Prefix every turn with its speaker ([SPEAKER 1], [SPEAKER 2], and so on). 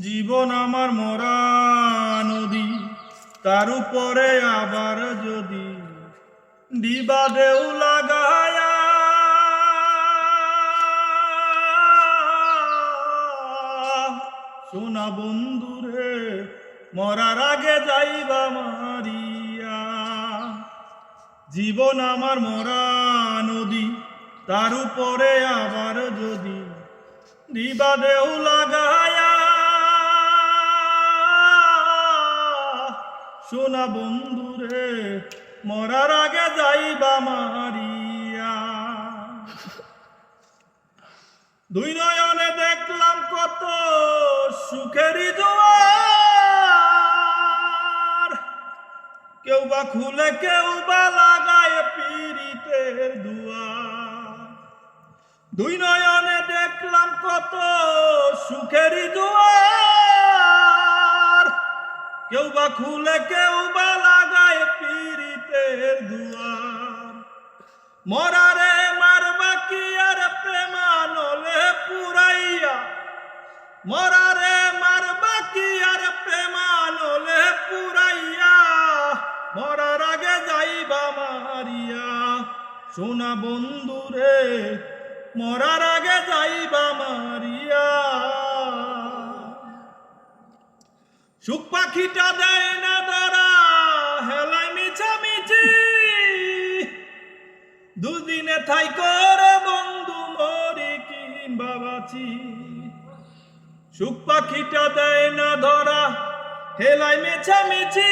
[SPEAKER 1] জীবন আমার মরা নদী, তার উপরে আবার যদি ডিবা দেউ লাগায়া। সোনা বন্ধুরে, মরার আগে যাইবা মারিয়া। জীবন আমার মরা নদী, তার উপরে আবার যদি দিবা দেউ লাগায়া সোনা বন্ধুরে, মরার আগে যাইবা মারিয়া। দুই নয়নে দেখলাম কত সুখেরই জোয়ার। কেউ বা খুলে, কেউ বা লাগায় দুয়ার দুই নয়নে দেখলাম কত সুখেরই দুয়ার। কেউ বা খুলে, কেউ বা লাগায় পীড়িতের দুয়ার। মরারে মারবা কি আর প্রেমানলে পুরাইয়া। মরারে মারবা কি আর প্রেমানলে পুরাইয়া। মরার আগে যাইবা মারিয়া। সোনা বন্ধুরে মরার আগে যাইবা মারিয়া। সুখ পাখিটা দেয় না ধরা হেলাই মিছামিছি। দুদিনে থাই করে বন্ধু মরি কিংবা বাঁচি। সুখ পাখিটা দেয় না ধরা হেলাই মেছামেছি।